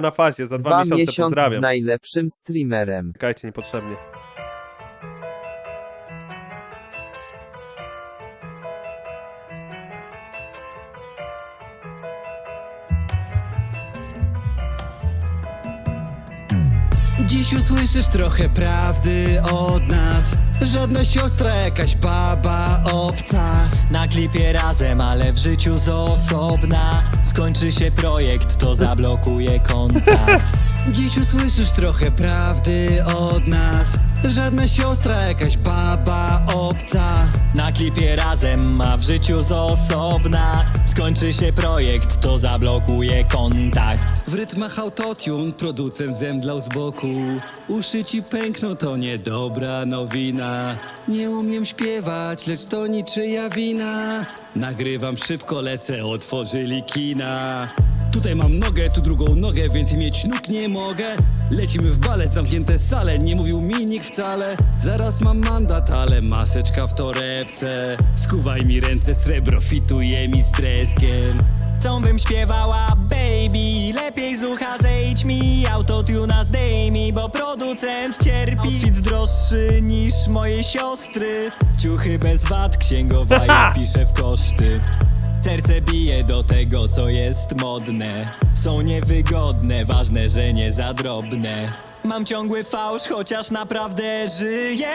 na fazie, za dwa, Dwa miesiące miesiąc z pozdrawiam. najlepszym streamerem. Czekajcie, niepotrzebnie. Dziś usłyszysz trochę prawdy od nas Żadna siostra, jakaś baba obca Na klipie razem, ale w życiu z osobna Skończy się projekt, to zablokuje kontakt. Dziś usłyszysz trochę prawdy od nas. Żadna siostra, jakaś baba obca Na klipie razem, a w życiu z osobna. Skończy się projekt, to zablokuje kontakt. W rytmach autotune producent zemdlał z boku. Uszy ci pękną, to niedobra nowina. Nie umiem śpiewać, lecz to niczyja wina. Nagrywam szybko, lecę, otworzyli kina. Tutaj mam nogę, tu drugą nogę, więc mieć nóg nie mogę Lecimy w balet, zamknięte sale, nie mówił mi nikt wcale. Zaraz mam mandat, ale maseczka w torebce. Skuwaj mi ręce, srebro fituje mi z treskiem. Bym śpiewała, baby. Lepiej z ucha zejdź mi Autotuna zdejmij, bo producent cierpi. Outfit droższy niż moje siostry. Ciuchy bez wad, księgowa pisze w koszty Serce bije do tego, co jest modne. Są niewygodne, ważne, że nie za drobne. Mam ciągły fałsz, chociaż naprawdę żyję.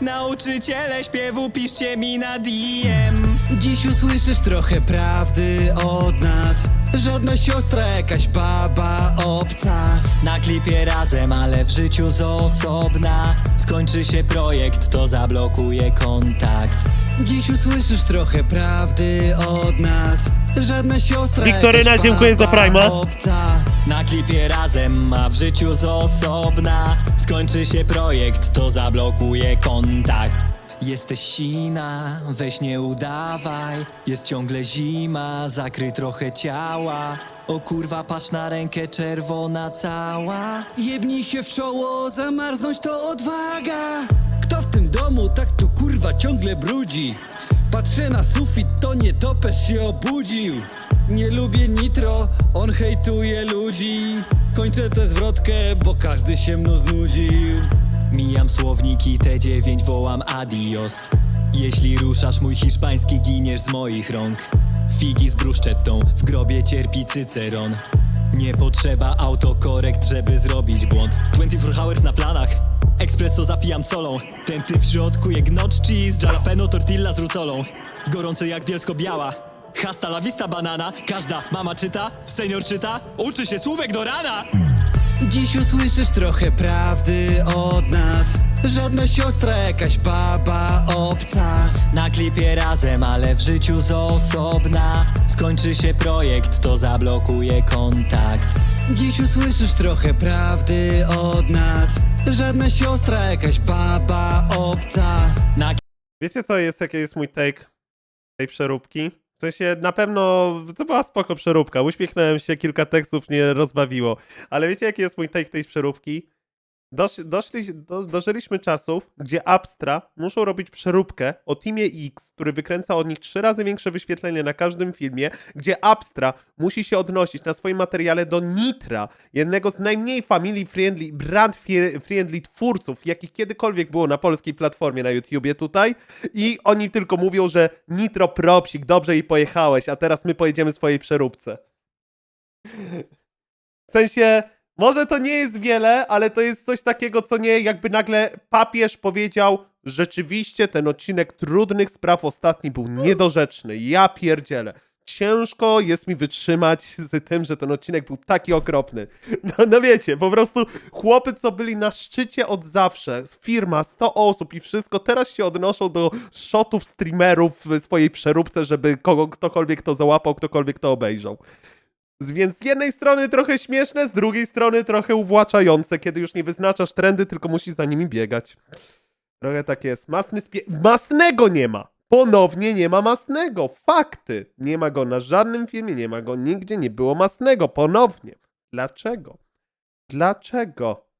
Nauczyciele śpiewu, piszcie mi na DM Dziś usłyszysz trochę prawdy od nas. Żadna siostra, jakaś baba obca. Na klipie razem, ale w życiu z osobna. Skończy się projekt, to zablokuje kontakt Dziś usłyszysz trochę prawdy od nas. Żadna siostra, Wiktoryna, dziękuję za Prima. obca. Na klipie razem, a w życiu z osobna. Skończy się projekt, to zablokuje kontakt Jesteś sina, weź nie udawaj. Jest ciągle zima, zakryj trochę ciała. O kurwa, patrz na rękę czerwona cała. Jebnij się w czoło, zamarznąć to odwaga tym domu tak tu kurwa ciągle brudzi? Patrzę na sufit, to nie topesz się obudził. Nie lubię nitro, on hejtuje ludzi. Kończę tę zwrotkę, bo każdy się mną znudził. Mijam słowniki T9, wołam adios. Jeśli ruszasz mój hiszpański, giniesz z moich rąk. Figi z bruszczettą, w grobie cierpi cyceron. Nie potrzeba autokorekt, żeby zrobić błąd. 24 hours na planach Espresso zapijam solą. Ten typ w środku je gnocchi cheese Jalapeno tortilla z rucolą. Gorący jak bielsko-biała. Hasta la vista banana. Każda mama czyta, senior czyta. Uczy się słówek do rana. Dziś usłyszysz trochę prawdy od nas. Żadna siostra, jakaś baba obca. Na klipie razem, ale w życiu z osobna. Skończy się projekt, to zablokuje kontakt Dziś usłyszysz trochę prawdy od nas Żadna siostra, jakaś baba obca Na Wiecie co jest, jaki jest mój take tej przeróbki? W sensie na pewno to była spoko przeróbka. Uśmiechnąłem się, kilka tekstów mnie rozbawiło. Ale wiecie jaki jest mój take tej przeróbki? Dosz, doszli, do, dożyliśmy czasów, gdzie Abstra muszą robić przeróbkę o Teamie X, który wykręca od nich trzy razy większe wyświetlenie na każdym filmie, gdzie Abstra musi się odnosić na swoim materiale do Nitra, jednego z najmniej family friendly, brand friendly twórców, jakich kiedykolwiek było na polskiej platformie na YouTubie tutaj. I oni tylko mówią, że Nitro propsik, dobrze i pojechałeś, a teraz my pojedziemy swojej przeróbce. W sensie, może to nie jest wiele, ale to jest coś takiego, co nie jakby nagle papież powiedział, rzeczywiście ten odcinek trudnych spraw ostatni był niedorzeczny. Ja pierdzielę. Ciężko jest mi wytrzymać z tym, że ten odcinek był taki okropny. No, no wiecie, po prostu chłopy, co byli na szczycie od zawsze, firma, 100 osób i wszystko, teraz się odnoszą do shotów streamerów w swojej przeróbce, żeby kogo, ktokolwiek to załapał, ktokolwiek to obejrzał. Więc z jednej strony trochę śmieszne, z drugiej strony trochę uwłaczające, kiedy już nie wyznaczasz trendy, tylko musisz za nimi biegać. Trochę tak jest. Masny spie- Masnego nie ma! Ponownie nie ma masnego. Fakty. Nie ma go na żadnym filmie, nie ma go nigdzie, nie było masnego. Ponownie. Dlaczego? Dlaczego?